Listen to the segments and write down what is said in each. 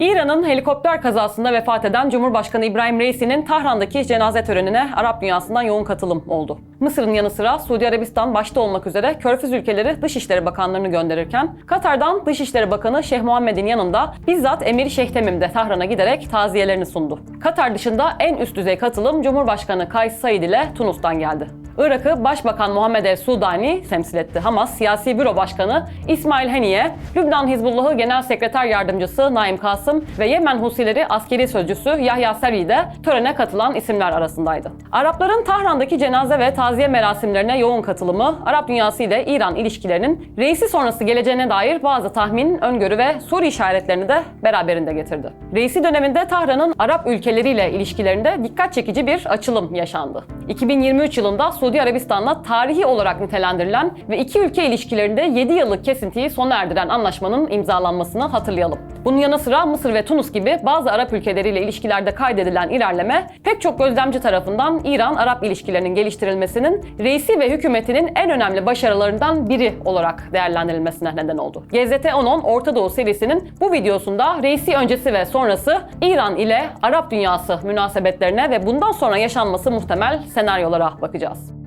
İran'ın helikopter kazasında vefat eden Cumhurbaşkanı İbrahim Reisi'nin Tahran'daki cenaze törenine Arap dünyasından yoğun katılım oldu. Mısır'ın yanı sıra Suudi Arabistan başta olmak üzere Körfez ülkeleri Dışişleri Bakanlarını gönderirken Katar'dan Dışişleri Bakanı Şeyh Muhammed'in yanında bizzat Emir Şeyh Temim de Tahran'a giderek taziyelerini sundu. Katar dışında en üst düzey katılım Cumhurbaşkanı Kays Said ile Tunus'tan geldi. Irak'ı Başbakan Muhammed El Sudani temsil etti. Hamas Siyasi Büro Başkanı İsmail Haniye, Lübnan Hizbullahı Genel Sekreter Yardımcısı Naim Kasım ve Yemen Husileri askeri sözcüsü Yahya Sari de törene katılan isimler arasındaydı. Arapların Tahran'daki cenaze ve taziye merasimlerine yoğun katılımı, Arap dünyası ile İran ilişkilerinin reisi sonrası geleceğine dair bazı tahmin, öngörü ve soru işaretlerini de beraberinde getirdi. Reisi döneminde Tahran'ın Arap ülkeleriyle ilişkilerinde dikkat çekici bir açılım yaşandı. 2023 yılında Suudi Arabistan'la tarihi olarak nitelendirilen ve iki ülke ilişkilerinde 7 yıllık kesintiyi sona erdiren anlaşmanın imzalanmasını hatırlayalım. Bunun yanı sıra Mısır ve Tunus gibi bazı Arap ülkeleriyle ilişkilerde kaydedilen ilerleme pek çok gözlemci tarafından İran-Arap ilişkilerinin geliştirilmesinin reisi ve hükümetinin en önemli başarılarından biri olarak değerlendirilmesine neden oldu. GZT-10'un Orta Doğu serisinin bu videosunda reisi öncesi ve sonrası İran ile Arap dünyası münasebetlerine ve bundan sonra yaşanması muhtemel senaryolara bakacağız.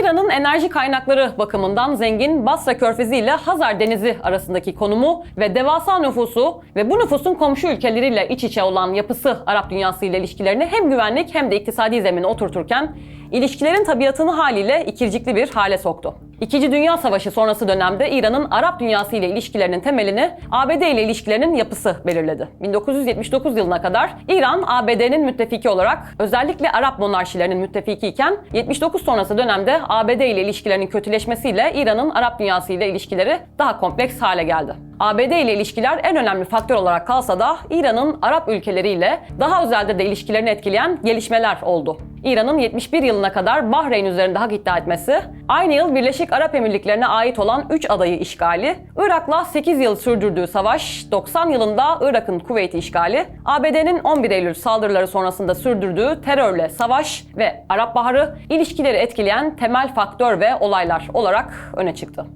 İran'ın enerji kaynakları bakımından zengin Basra Körfezi ile Hazar Denizi arasındaki konumu ve devasa nüfusu ve bu nüfusun komşu ülkeleriyle iç içe olan yapısı Arap dünyası ile ilişkilerini hem güvenlik hem de iktisadi zemine oturturken ilişkilerin tabiatını haliyle ikircikli bir hale soktu. İkinci Dünya Savaşı sonrası dönemde İran'ın Arap dünyası ile ilişkilerinin temelini ABD ile ilişkilerinin yapısı belirledi. 1979 yılına kadar İran ABD'nin müttefiki olarak özellikle Arap monarşilerinin müttefiki iken 79 sonrası dönemde ABD ile ilişkilerinin kötüleşmesiyle İran'ın Arap dünyası ile ilişkileri daha kompleks hale geldi. ABD ile ilişkiler en önemli faktör olarak kalsa da İran'ın Arap ülkeleriyle daha özelde de ilişkilerini etkileyen gelişmeler oldu. İran'ın 71 yılına kadar Bahreyn üzerinde hak iddia etmesi, aynı yıl Birleşik Arap Emirlikleri'ne ait olan 3 adayı işgali, Irak'la 8 yıl sürdürdüğü savaş, 90 yılında Irak'ın Kuveyt'i işgali, ABD'nin 11 Eylül saldırıları sonrasında sürdürdüğü terörle savaş ve Arap Baharı ilişkileri etkileyen temel faktör ve olaylar olarak öne çıktı.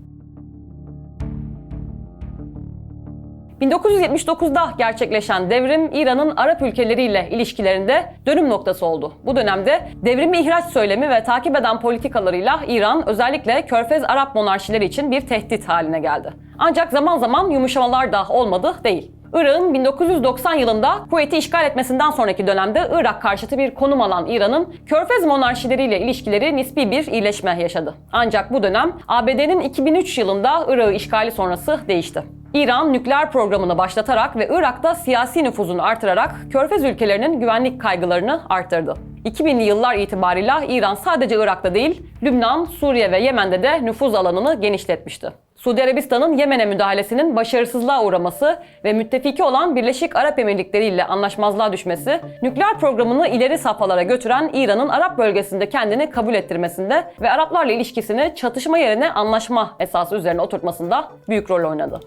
1979'da gerçekleşen devrim İran'ın Arap ülkeleriyle ilişkilerinde dönüm noktası oldu. Bu dönemde devrimi ihraç söylemi ve takip eden politikalarıyla İran özellikle Körfez Arap monarşileri için bir tehdit haline geldi. Ancak zaman zaman yumuşamalar da olmadı değil. Irak'ın 1990 yılında Kuveyt'i işgal etmesinden sonraki dönemde Irak karşıtı bir konum alan İran'ın Körfez monarşileriyle ilişkileri nispi bir iyileşme yaşadı. Ancak bu dönem ABD'nin 2003 yılında Irak'ı işgali sonrası değişti. İran nükleer programını başlatarak ve Irak'ta siyasi nüfuzunu artırarak Körfez ülkelerinin güvenlik kaygılarını arttırdı. 2000'li yıllar itibarıyla İran sadece Irak'ta değil, Lübnan, Suriye ve Yemen'de de nüfuz alanını genişletmişti. Suudi Arabistan'ın Yemen'e müdahalesinin başarısızlığa uğraması ve müttefiki olan Birleşik Arap Emirlikleri ile anlaşmazlığa düşmesi, nükleer programını ileri safhalara götüren İran'ın Arap bölgesinde kendini kabul ettirmesinde ve Araplarla ilişkisini çatışma yerine anlaşma esası üzerine oturtmasında büyük rol oynadı.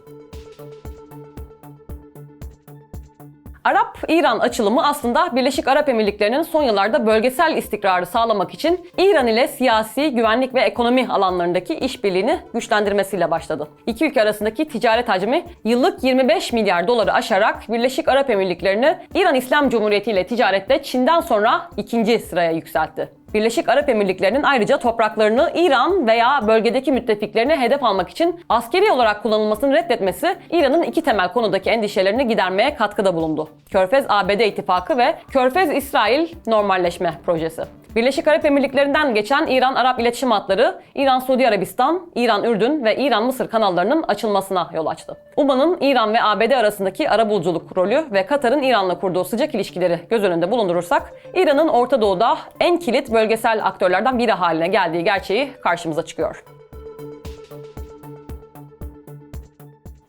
Arap-İran açılımı aslında Birleşik Arap Emirlikleri'nin son yıllarda bölgesel istikrarı sağlamak için İran ile siyasi, güvenlik ve ekonomi alanlarındaki işbirliğini güçlendirmesiyle başladı. İki ülke arasındaki ticaret hacmi yıllık 25 milyar doları aşarak Birleşik Arap Emirlikleri'ni İran İslam Cumhuriyeti ile ticarette Çin'den sonra ikinci sıraya yükseltti. Birleşik Arap Emirlikleri'nin ayrıca topraklarını İran veya bölgedeki müttefiklerine hedef almak için askeri olarak kullanılmasını reddetmesi İran'ın iki temel konudaki endişelerini gidermeye katkıda bulundu. Körfez-ABD ittifakı ve Körfez-İsrail normalleşme projesi. Birleşik Arap Emirlikleri'nden geçen İran-Arap iletişim hatları, İran-Suudi Arabistan, İran-Ürdün ve İran-Mısır kanallarının açılmasına yol açtı. UMA'nın İran ve ABD arasındaki arabuluculuk rolü ve Katar'ın İran'la kurduğu sıcak ilişkileri göz önünde bulundurursak, İran'ın Orta Doğu'da en kilit bölgesel aktörlerden biri haline geldiği gerçeği karşımıza çıkıyor.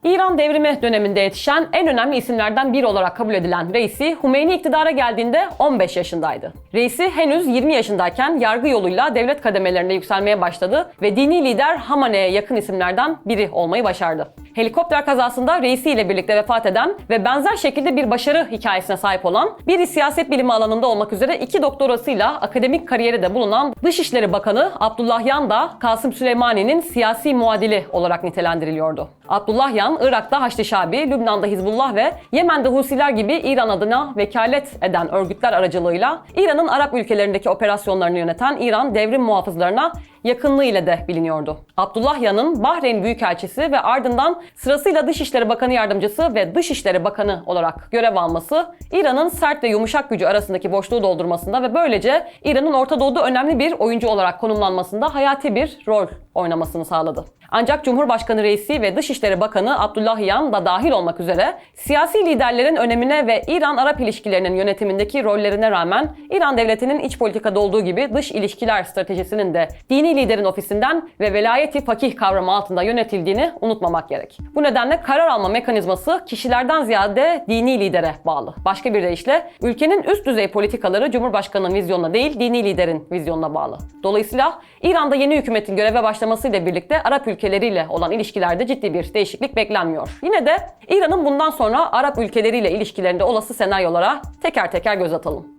İran devrimi döneminde yetişen en önemli isimlerden biri olarak kabul edilen Reisi, Hümeyni iktidara geldiğinde 15 yaşındaydı. Reisi henüz 20 yaşındayken yargı yoluyla devlet kademelerinde yükselmeye başladı ve dini lider Hamane'ye yakın isimlerden biri olmayı başardı. Helikopter kazasında reisiyle birlikte vefat eden ve benzer şekilde bir başarı hikayesine sahip olan, biri siyaset bilimi alanında olmak üzere iki doktorasıyla akademik kariyeri de bulunan Dışişleri Bakanı Abdullah Yan da Kasım Süleymani'nin siyasi muadili olarak nitelendiriliyordu. Abdullah Yan, Irak'ta Haçlı Şabi, Lübnan'da Hizbullah ve Yemen'de Husiler gibi İran adına vekalet eden örgütler aracılığıyla İran'ın Arap ülkelerindeki operasyonlarını yöneten İran devrim muhafızlarına yakınlığı ile de biliniyordu. Abdullah Yan'ın Bahreyn Büyükelçisi ve ardından sırasıyla Dışişleri Bakanı Yardımcısı ve Dışişleri Bakanı olarak görev alması, İran'ın sert ve yumuşak gücü arasındaki boşluğu doldurmasında ve böylece İran'ın Orta Doğu'da önemli bir oyuncu olarak konumlanmasında hayati bir rol oynamasını sağladı. Ancak Cumhurbaşkanı Reisi ve Dışişleri Bakanı Abdullah Yan da dahil olmak üzere siyasi liderlerin önemine ve İran-Arap ilişkilerinin yönetimindeki rollerine rağmen İran devletinin iç politikada olduğu gibi dış ilişkiler stratejisinin de dini liderin ofisinden ve velayeti fakih kavramı altında yönetildiğini unutmamak gerek. Bu nedenle karar alma mekanizması kişilerden ziyade dini lidere bağlı. Başka bir deyişle ülkenin üst düzey politikaları Cumhurbaşkanının vizyonuna değil dini liderin vizyonuna bağlı. Dolayısıyla İran'da yeni hükümetin göreve başlamasıyla birlikte Arap ülkeleriyle olan ilişkilerde ciddi bir değişiklik beklenmiyor. Yine de İran'ın bundan sonra Arap ülkeleriyle ilişkilerinde olası senaryolara teker teker göz atalım.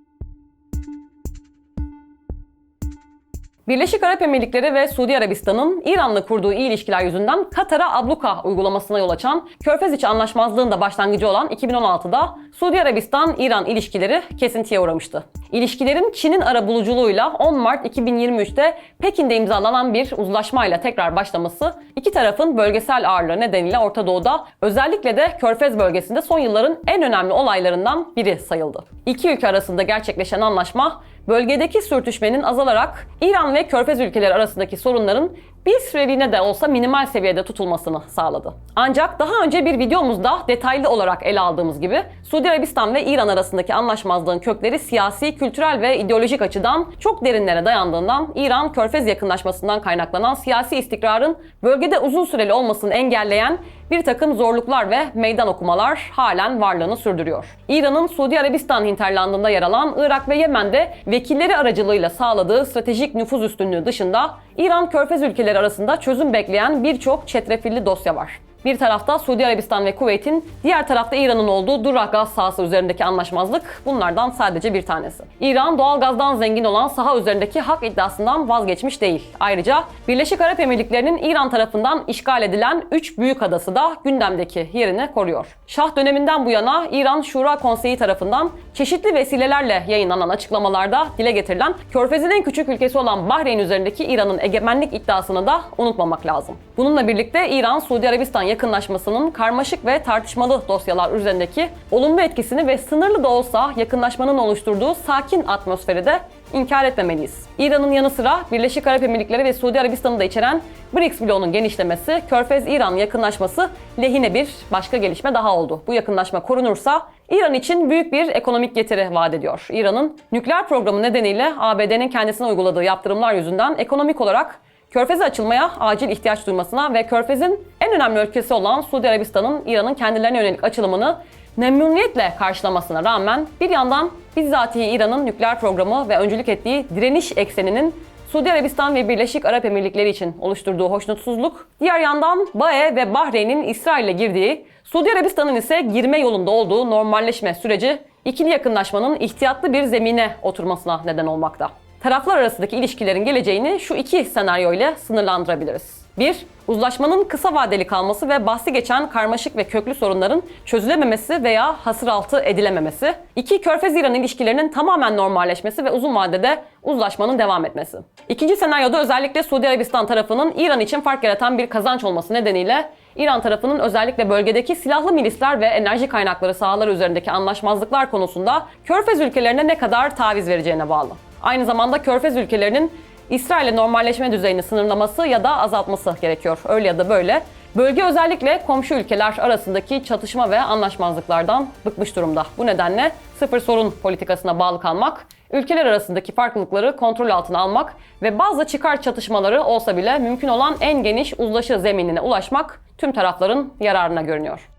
Birleşik Arap Emirlikleri ve Suudi Arabistan'ın İran'la kurduğu iyi ilişkiler yüzünden Katar'a abluka uygulamasına yol açan Körfez içi anlaşmazlığın da başlangıcı olan 2016'da Suudi Arabistan-İran ilişkileri kesintiye uğramıştı. İlişkilerin Çin'in ara buluculuğuyla 10 Mart 2023'te Pekin'de imzalanan bir uzlaşmayla tekrar başlaması iki tarafın bölgesel ağırlığı nedeniyle Orta Doğu'da özellikle de Körfez bölgesinde son yılların en önemli olaylarından biri sayıldı. İki ülke arasında gerçekleşen anlaşma bölgedeki sürtüşmenin azalarak İran ve Körfez ülkeleri arasındaki sorunların bir süreliğine de olsa minimal seviyede tutulmasını sağladı. Ancak daha önce bir videomuzda detaylı olarak ele aldığımız gibi Suudi Arabistan ve İran arasındaki anlaşmazlığın kökleri siyasi, kültürel ve ideolojik açıdan çok derinlere dayandığından İran-Körfez yakınlaşmasından kaynaklanan siyasi istikrarın bölgede uzun süreli olmasını engelleyen bir takım zorluklar ve meydan okumalar halen varlığını sürdürüyor. İran'ın Suudi Arabistan hinterlandında yer alan Irak ve Yemen'de vekilleri aracılığıyla sağladığı stratejik nüfuz üstünlüğü dışında İran-Körfez ülkeleri arasında çözüm bekleyen birçok çetrefilli dosya var. Bir tarafta Suudi Arabistan ve Kuveyt'in, diğer tarafta İran'ın olduğu Durrah gaz sahası üzerindeki anlaşmazlık bunlardan sadece bir tanesi. İran doğal gazdan zengin olan saha üzerindeki hak iddiasından vazgeçmiş değil. Ayrıca Birleşik Arap Emirlikleri'nin İran tarafından işgal edilen 3 büyük adası da gündemdeki yerini koruyor. Şah döneminden bu yana İran Şura Konseyi tarafından çeşitli vesilelerle yayınlanan açıklamalarda dile getirilen Körfez'in en küçük ülkesi olan Bahreyn üzerindeki İran'ın egemenlik iddiasını da unutmamak lazım. Bununla birlikte İran, Suudi Arabistan yakınlaşmasının karmaşık ve tartışmalı dosyalar üzerindeki olumlu etkisini ve sınırlı da olsa yakınlaşmanın oluşturduğu sakin atmosferi de inkar etmemeliyiz. İran'ın yanı sıra Birleşik Arap Emirlikleri ve Suudi Arabistan'ı da içeren BRICS bloğunun genişlemesi, Körfez-İran yakınlaşması lehine bir başka gelişme daha oldu. Bu yakınlaşma korunursa İran için büyük bir ekonomik getiri vaat ediyor. İran'ın nükleer programı nedeniyle ABD'nin kendisine uyguladığı yaptırımlar yüzünden ekonomik olarak Körfez'e açılmaya acil ihtiyaç duymasına ve Körfez'in en önemli ülkesi olan Suudi Arabistan'ın İran'ın kendilerine yönelik açılımını memnuniyetle karşılamasına rağmen bir yandan bizzatihi İran'ın nükleer programı ve öncülük ettiği direniş ekseninin Suudi Arabistan ve Birleşik Arap Emirlikleri için oluşturduğu hoşnutsuzluk, diğer yandan BAE ve Bahreyn'in İsrail'e girdiği, Suudi Arabistan'ın ise girme yolunda olduğu normalleşme süreci ikili yakınlaşmanın ihtiyatlı bir zemine oturmasına neden olmakta. Taraflar arasındaki ilişkilerin geleceğini şu iki senaryo ile sınırlandırabiliriz. 1. Uzlaşmanın kısa vadeli kalması ve bahsi geçen karmaşık ve köklü sorunların çözülememesi veya hasır altı edilememesi. 2. Körfez-İran ilişkilerinin tamamen normalleşmesi ve uzun vadede uzlaşmanın devam etmesi. İkinci senaryoda özellikle Suudi Arabistan tarafının İran için fark yaratan bir kazanç olması nedeniyle İran tarafının özellikle bölgedeki silahlı milisler ve enerji kaynakları sahaları üzerindeki anlaşmazlıklar konusunda Körfez ülkelerine ne kadar taviz vereceğine bağlı. Aynı zamanda Körfez ülkelerinin İsrail'e normalleşme düzeyini sınırlaması ya da azaltması gerekiyor. Öyle ya da böyle. Bölge özellikle komşu ülkeler arasındaki çatışma ve anlaşmazlıklardan bıkmış durumda. Bu nedenle sıfır sorun politikasına bağlı kalmak, ülkeler arasındaki farklılıkları kontrol altına almak ve bazı çıkar çatışmaları olsa bile mümkün olan en geniş uzlaşı zeminine ulaşmak tüm tarafların yararına görünüyor.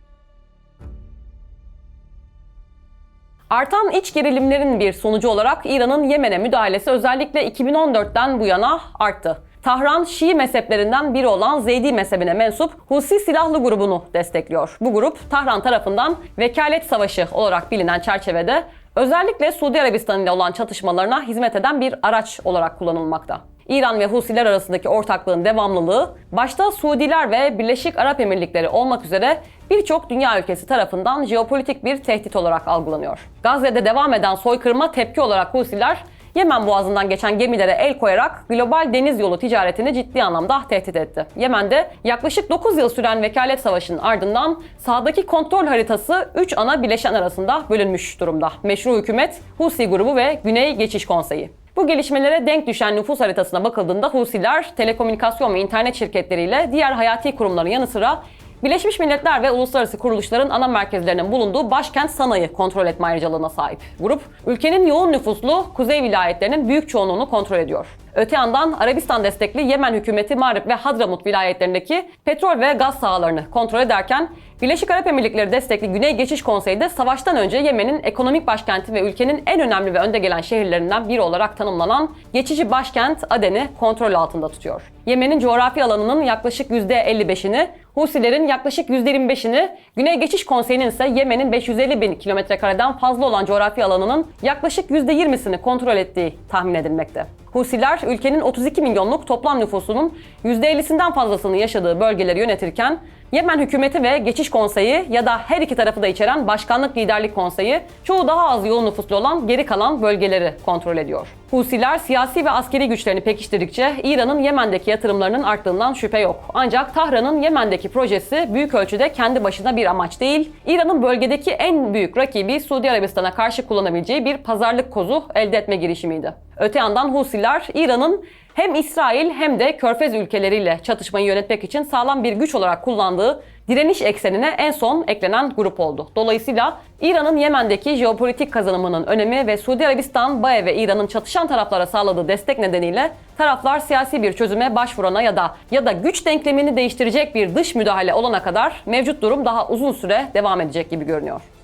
Artan iç gerilimlerin bir sonucu olarak İran'ın Yemen'e müdahalesi özellikle 2014'ten bu yana arttı. Tahran Şii mezheplerinden biri olan Zeydi mezhebine mensup Husi silahlı grubunu destekliyor. Bu grup Tahran tarafından vekalet savaşı olarak bilinen çerçevede özellikle Suudi Arabistan ile olan çatışmalarına hizmet eden bir araç olarak kullanılmakta. İran ve Husiler arasındaki ortaklığın devamlılığı, başta Suudiler ve Birleşik Arap Emirlikleri olmak üzere birçok dünya ülkesi tarafından jeopolitik bir tehdit olarak algılanıyor. Gazze'de devam eden soykırıma tepki olarak Husiler, Yemen boğazından geçen gemilere el koyarak global deniz yolu ticaretini ciddi anlamda tehdit etti. Yemen'de yaklaşık 9 yıl süren vekalet savaşının ardından sahadaki kontrol haritası 3 ana bileşen arasında bölünmüş durumda. Meşru hükümet, Husi grubu ve Güney Geçiş Konseyi. Bu gelişmelere denk düşen nüfus haritasına bakıldığında Husiler, telekomünikasyon ve internet şirketleriyle diğer hayati kurumların yanı sıra Birleşmiş Milletler ve uluslararası kuruluşların ana merkezlerinin bulunduğu başkent Sana'yı kontrol etme ayrıcalığına sahip. Grup, ülkenin yoğun nüfuslu kuzey vilayetlerinin büyük çoğunluğunu kontrol ediyor. Öte yandan Arabistan destekli Yemen hükümeti Marib ve Hadramut vilayetlerindeki petrol ve gaz sahalarını kontrol ederken Birleşik Arap Emirlikleri destekli Güney Geçiş Konseyi de savaştan önce Yemen'in ekonomik başkenti ve ülkenin en önemli ve önde gelen şehirlerinden biri olarak tanımlanan geçici başkent Aden'i kontrol altında tutuyor. Yemen'in coğrafi alanının yaklaşık %55'ini, Husilerin yaklaşık %25'ini, Güney Geçiş Konseyi'nin ise Yemen'in 550 bin kilometre kareden fazla olan coğrafi alanının yaklaşık %20'sini kontrol ettiği tahmin edilmekte. Husiler ülkenin 32 milyonluk toplam nüfusunun %50'sinden fazlasını yaşadığı bölgeleri yönetirken Yemen hükümeti ve geçiş konseyi ya da her iki tarafı da içeren başkanlık liderlik konseyi çoğu daha az yoğun nüfuslu olan geri kalan bölgeleri kontrol ediyor. Husiler siyasi ve askeri güçlerini pekiştirdikçe İran'ın Yemen'deki yatırımlarının arttığından şüphe yok. Ancak Tahran'ın Yemen'deki projesi büyük ölçüde kendi başına bir amaç değil, İran'ın bölgedeki en büyük rakibi Suudi Arabistan'a karşı kullanabileceği bir pazarlık kozu elde etme girişimiydi. Öte yandan Husiler İran'ın hem İsrail hem de Körfez ülkeleriyle çatışmayı yönetmek için sağlam bir güç olarak kullandığı direniş eksenine en son eklenen grup oldu. Dolayısıyla İran'ın Yemen'deki jeopolitik kazanımının önemi ve Suudi Arabistan, BAE ve İran'ın çatışan taraflara sağladığı destek nedeniyle taraflar siyasi bir çözüme başvurana ya da ya da güç denklemini değiştirecek bir dış müdahale olana kadar mevcut durum daha uzun süre devam edecek gibi görünüyor.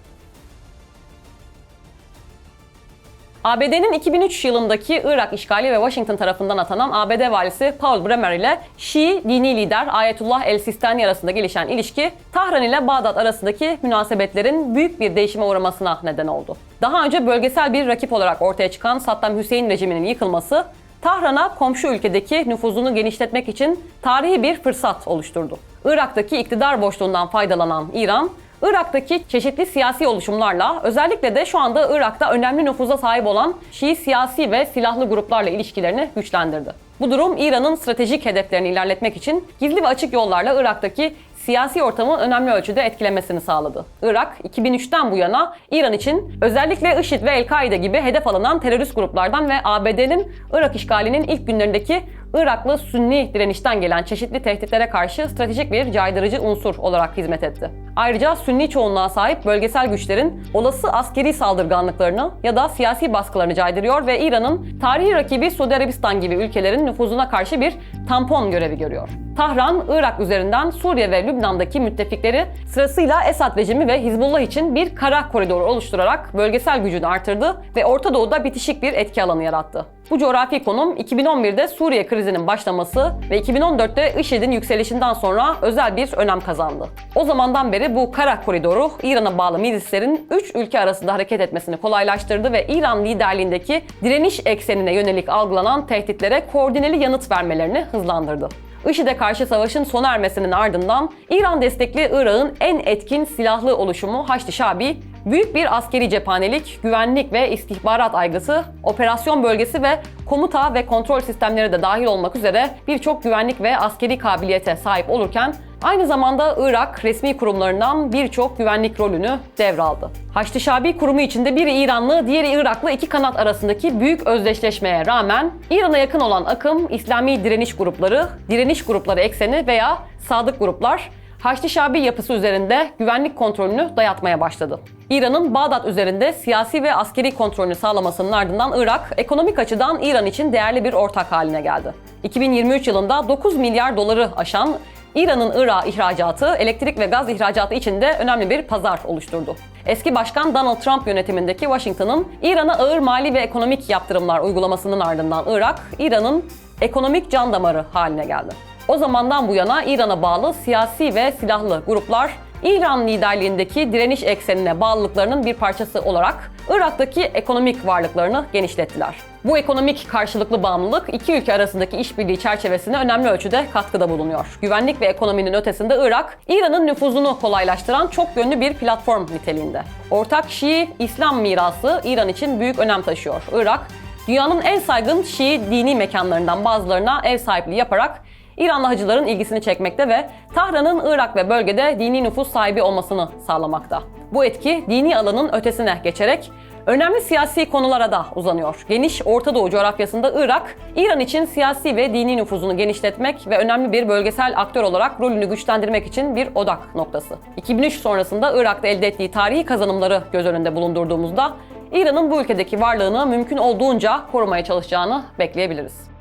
ABD'nin 2003 yılındaki Irak işgali ve Washington tarafından atanan ABD valisi Paul Bremer ile Şii dini lider Ayetullah el-Sistani arasında gelişen ilişki Tahran ile Bağdat arasındaki münasebetlerin büyük bir değişime uğramasına neden oldu. Daha önce bölgesel bir rakip olarak ortaya çıkan Saddam Hüseyin rejiminin yıkılması Tahran'a komşu ülkedeki nüfuzunu genişletmek için tarihi bir fırsat oluşturdu. Irak'taki iktidar boşluğundan faydalanan İran, Irak'taki çeşitli siyasi oluşumlarla özellikle de şu anda Irak'ta önemli nüfuza sahip olan Şii siyasi ve silahlı gruplarla ilişkilerini güçlendirdi. Bu durum İran'ın stratejik hedeflerini ilerletmek için gizli ve açık yollarla Irak'taki siyasi ortamı önemli ölçüde etkilemesini sağladı. Irak 2003'ten bu yana İran için özellikle IŞİD ve El-Kaide gibi hedef alınan terörist gruplardan ve ABD'nin Irak işgalinin ilk günlerindeki Iraklı Sünni direnişten gelen çeşitli tehditlere karşı stratejik bir caydırıcı unsur olarak hizmet etti. Ayrıca Sünni çoğunluğa sahip bölgesel güçlerin olası askeri saldırganlıklarını ya da siyasi baskılarını caydırıyor ve İran'ın tarihi rakibi Suudi Arabistan gibi ülkelerin nüfuzuna karşı bir tampon görevi görüyor. Tahran, Irak üzerinden Suriye ve Lübnan'daki müttefikleri sırasıyla Esad rejimi ve Hizbullah için bir kara koridoru oluşturarak bölgesel gücünü artırdı ve Orta Doğu'da bitişik bir etki alanı yarattı. Bu coğrafi konum 2011'de Suriye krizinin başlaması ve 2014'te IŞİD'in yükselişinden sonra özel bir önem kazandı. O zamandan beri bu kara koridoru İran'a bağlı milislerin 3 ülke arasında hareket etmesini kolaylaştırdı ve İran liderliğindeki direniş eksenine yönelik algılanan tehditlere koordineli yanıt vermelerini hızlandırdı. IŞİD'e karşı savaşın sona ermesinin ardından İran destekli Irak'ın en etkin silahlı oluşumu Haçlı Şabi, büyük bir askeri cephanelik, güvenlik ve istihbarat aygısı, operasyon bölgesi ve komuta ve kontrol sistemleri de dahil olmak üzere birçok güvenlik ve askeri kabiliyete sahip olurken Aynı zamanda Irak resmi kurumlarından birçok güvenlik rolünü devraldı. Haçlı Şabi kurumu içinde biri İranlı, diğeri Iraklı iki kanat arasındaki büyük özdeşleşmeye rağmen İran'a yakın olan akım İslami direniş grupları, direniş grupları ekseni veya sadık gruplar Haçlı Şabi yapısı üzerinde güvenlik kontrolünü dayatmaya başladı. İran'ın Bağdat üzerinde siyasi ve askeri kontrolünü sağlamasının ardından Irak, ekonomik açıdan İran için değerli bir ortak haline geldi. 2023 yılında 9 milyar doları aşan İran'ın Irak ihracatı, elektrik ve gaz ihracatı için de önemli bir pazar oluşturdu. Eski başkan Donald Trump yönetimindeki Washington'ın İran'a ağır mali ve ekonomik yaptırımlar uygulamasının ardından Irak, İran'ın ekonomik can damarı haline geldi. O zamandan bu yana İran'a bağlı siyasi ve silahlı gruplar İran liderliğindeki direniş eksenine bağlılıklarının bir parçası olarak Irak'taki ekonomik varlıklarını genişlettiler. Bu ekonomik karşılıklı bağımlılık iki ülke arasındaki işbirliği çerçevesine önemli ölçüde katkıda bulunuyor. Güvenlik ve ekonominin ötesinde Irak, İran'ın nüfuzunu kolaylaştıran çok yönlü bir platform niteliğinde. Ortak Şii İslam mirası İran için büyük önem taşıyor. Irak, dünyanın en saygın Şii dini mekanlarından bazılarına ev sahipliği yaparak İranlı hacıların ilgisini çekmekte ve Tahran'ın Irak ve bölgede dini nüfus sahibi olmasını sağlamakta. Bu etki dini alanın ötesine geçerek önemli siyasi konulara da uzanıyor. Geniş Orta Doğu coğrafyasında Irak, İran için siyasi ve dini nüfuzunu genişletmek ve önemli bir bölgesel aktör olarak rolünü güçlendirmek için bir odak noktası. 2003 sonrasında Irak'ta elde ettiği tarihi kazanımları göz önünde bulundurduğumuzda İran'ın bu ülkedeki varlığını mümkün olduğunca korumaya çalışacağını bekleyebiliriz.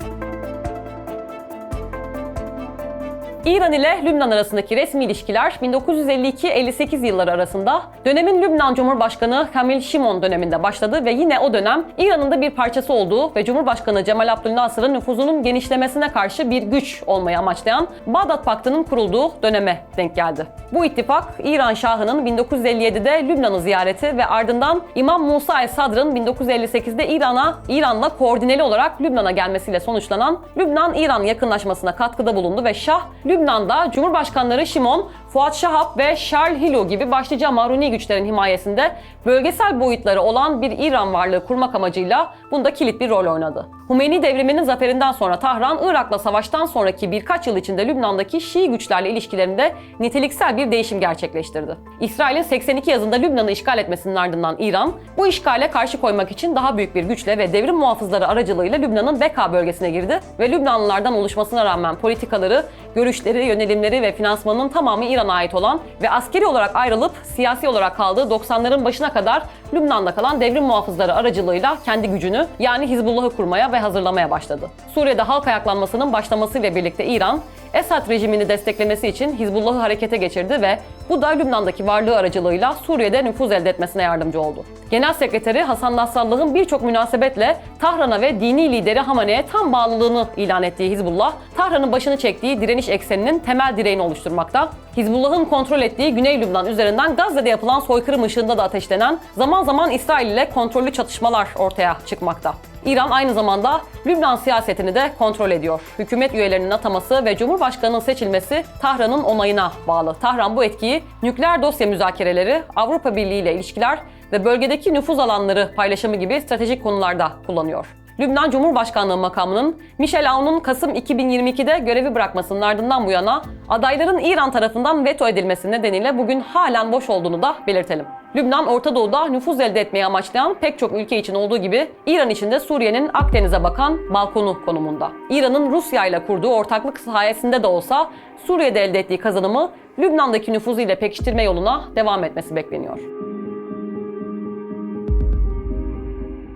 İran ile Lübnan arasındaki resmi ilişkiler 1952-58 yılları arasında dönemin Lübnan Cumhurbaşkanı Kamil Şimon döneminde başladı ve yine o dönem İran'ın da bir parçası olduğu ve Cumhurbaşkanı Cemal Abdülnasır'ın nüfuzunun genişlemesine karşı bir güç olmayı amaçlayan Bağdat Paktı'nın kurulduğu döneme denk geldi. Bu ittifak İran Şahı'nın 1957'de Lübnan'ı ziyareti ve ardından İmam Musa el-Sadr'ın 1958'de İran'a İran'la koordineli olarak Lübnan'a gelmesiyle sonuçlanan Lübnan-İran yakınlaşmasına katkıda bulundu ve Şah Lübnan'da Cumhurbaşkanları Şimon, Fuat Şahap ve Charles Hilo gibi başlıca Maruni güçlerin himayesinde bölgesel boyutları olan bir İran varlığı kurmak amacıyla bunda kilit bir rol oynadı. Humeyni devriminin zaferinden sonra Tahran, Irak'la savaştan sonraki birkaç yıl içinde Lübnan'daki Şii güçlerle ilişkilerinde niteliksel bir değişim gerçekleştirdi. İsrail'in 82 yazında Lübnan'ı işgal etmesinin ardından İran, bu işgale karşı koymak için daha büyük bir güçle ve devrim muhafızları aracılığıyla Lübnan'ın Beka bölgesine girdi ve Lübnanlılardan oluşmasına rağmen politikaları, görüşleri, yönelimleri ve finansmanının tamamı İran'a ait olan ve askeri olarak ayrılıp siyasi olarak kaldığı 90'ların başına kadar Lübnan'da kalan devrim muhafızları aracılığıyla kendi gücünü yani Hizbullah'ı kurmaya ve hazırlamaya başladı. Suriye'de halk ayaklanmasının başlamasıyla birlikte İran, Esad rejimini desteklemesi için Hizbullah'ı harekete geçirdi ve bu da Lübnan'daki varlığı aracılığıyla Suriye'de nüfuz elde etmesine yardımcı oldu. Genel Sekreteri Hasan Nasrallah'ın birçok münasebetle Tahran'a ve dini lideri Hamane'ye tam bağlılığını ilan ettiği Hizbullah, Tahran'ın başını çektiği direniş ekseninin temel direğini oluşturmakta. Hizbullah'ın kontrol ettiği Güney Lübnan üzerinden Gazze'de yapılan soykırım ışığında da ateşlenen zaman zaman İsrail ile kontrollü çatışmalar ortaya çıkmakta. İran aynı zamanda Lübnan siyasetini de kontrol ediyor. Hükümet üyelerinin ataması ve Cumhurbaşkanı'nın seçilmesi Tahran'ın onayına bağlı. Tahran bu etkiyi nükleer dosya müzakereleri, Avrupa Birliği ile ilişkiler ve bölgedeki nüfuz alanları paylaşımı gibi stratejik konularda kullanıyor. Lübnan Cumhurbaşkanlığı makamının Michel Aoun'un Kasım 2022'de görevi bırakmasının ardından bu yana adayların İran tarafından veto edilmesi nedeniyle bugün halen boş olduğunu da belirtelim. Lübnan, Orta Doğu'da nüfuz elde etmeyi amaçlayan pek çok ülke için olduğu gibi İran için de Suriye'nin Akdeniz'e bakan balkonu konumunda. İran'ın Rusya ile kurduğu ortaklık sayesinde de olsa Suriye'de elde ettiği kazanımı Lübnan'daki nüfuzu ile pekiştirme yoluna devam etmesi bekleniyor.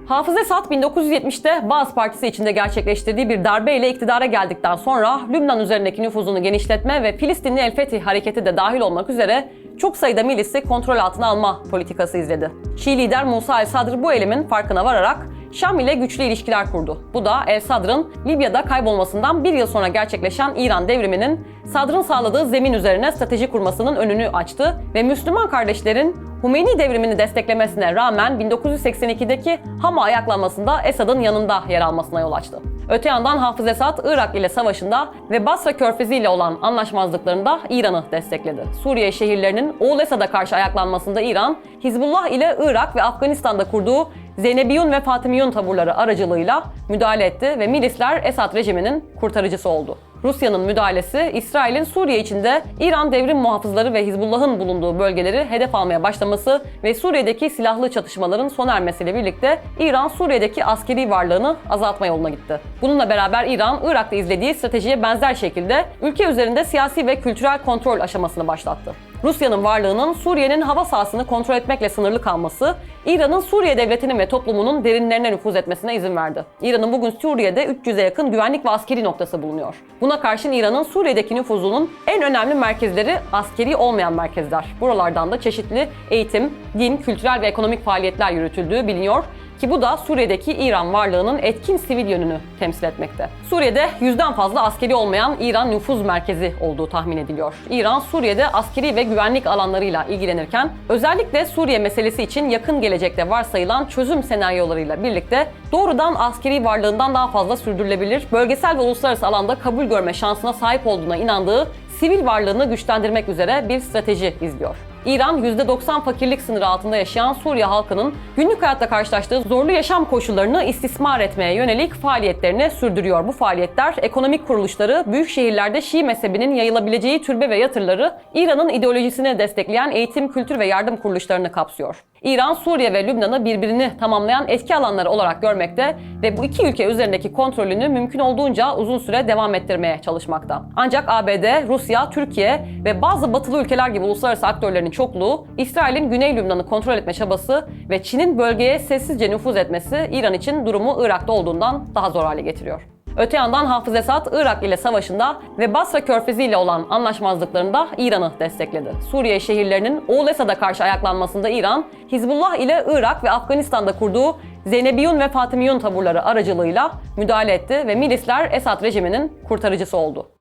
Hafız Esad 1970'te Baas Partisi içinde gerçekleştirdiği bir darbeyle iktidara geldikten sonra Lübnan üzerindeki nüfuzunu genişletme ve Filistinli El Fethi hareketi de dahil olmak üzere çok sayıda milisi kontrol altına alma politikası izledi. Şii lider Musa el-Sadr bu eylemin farkına vararak Şam ile güçlü ilişkiler kurdu. Bu da El Sadr'ın Libya'da kaybolmasından bir yıl sonra gerçekleşen İran devriminin Sadr'ın sağladığı zemin üzerine strateji kurmasının önünü açtı ve Müslüman kardeşlerin Humeyni devrimini desteklemesine rağmen 1982'deki Hama ayaklanmasında Esad'ın yanında yer almasına yol açtı. Öte yandan Hafız Esad, Irak ile savaşında ve Basra Körfezi ile olan anlaşmazlıklarında İran'ı destekledi. Suriye şehirlerinin Oğul Esad'a karşı ayaklanmasında İran, Hizbullah ile Irak ve Afganistan'da kurduğu Zeynebiyun ve Fatimiyun taburları aracılığıyla müdahale etti ve milisler Esad rejiminin kurtarıcısı oldu. Rusya'nın müdahalesi, İsrail'in Suriye içinde İran devrim muhafızları ve Hizbullah'ın bulunduğu bölgeleri hedef almaya başlaması ve Suriye'deki silahlı çatışmaların sona ermesiyle birlikte İran Suriye'deki askeri varlığını azaltma yoluna gitti. Bununla beraber İran, Irak'ta izlediği stratejiye benzer şekilde ülke üzerinde siyasi ve kültürel kontrol aşamasını başlattı. Rusya'nın varlığının Suriye'nin hava sahasını kontrol etmekle sınırlı kalması, İran'ın Suriye devletinin ve toplumunun derinlerine nüfuz etmesine izin verdi. İran'ın bugün Suriye'de 300'e yakın güvenlik ve askeri noktası bulunuyor. Buna karşın İran'ın Suriye'deki nüfuzunun en önemli merkezleri askeri olmayan merkezler. Buralardan da çeşitli eğitim, din, kültürel ve ekonomik faaliyetler yürütüldüğü biliniyor Ki bu da Suriye'deki İran varlığının etkin sivil yönünü temsil etmekte. Suriye'de yüzden fazla askeri olmayan İran nüfuz merkezi olduğu tahmin ediliyor. İran Suriye'de askeri ve güvenlik alanlarıyla ilgilenirken özellikle Suriye meselesi için yakın gelecekte varsayılan çözüm senaryolarıyla birlikte doğrudan askeri varlığından daha fazla sürdürülebilir, bölgesel ve uluslararası alanda kabul görme şansına sahip olduğuna inandığı sivil varlığını güçlendirmek üzere bir strateji izliyor. İran %90 fakirlik sınırı altında yaşayan Suriye halkının günlük hayatta karşılaştığı zorlu yaşam koşullarını istismar etmeye yönelik faaliyetlerini sürdürüyor. Bu faaliyetler ekonomik kuruluşları, büyük şehirlerde Şii mezhebinin yayılabileceği türbe ve yatırları, İran'ın ideolojisini destekleyen eğitim, kültür ve yardım kuruluşlarını kapsıyor. İran, Suriye ve Lübnan'ı birbirini tamamlayan etki alanları olarak görmekte ve bu iki ülke üzerindeki kontrolünü mümkün olduğunca uzun süre devam ettirmeye çalışmakta. Ancak ABD, Rusya, Türkiye ve bazı batılı ülkeler gibi uluslararası aktörlerin çokluğu, İsrail'in Güney Lübnan'ı kontrol etme çabası ve Çin'in bölgeye sessizce nüfuz etmesi İran için durumu Irak'ta olduğundan daha zor hale getiriyor. Öte yandan Hafız Esad, Irak ile savaşında ve Basra Körfezi ile olan anlaşmazlıklarında İran'ı destekledi. Suriye şehirlerinin Oğul Esad'a karşı ayaklanmasında İran, Hizbullah ile Irak ve Afganistan'da kurduğu Zeynebiyun ve Fatimiyun taburları aracılığıyla müdahale etti ve milisler Esad rejiminin kurtarıcısı oldu.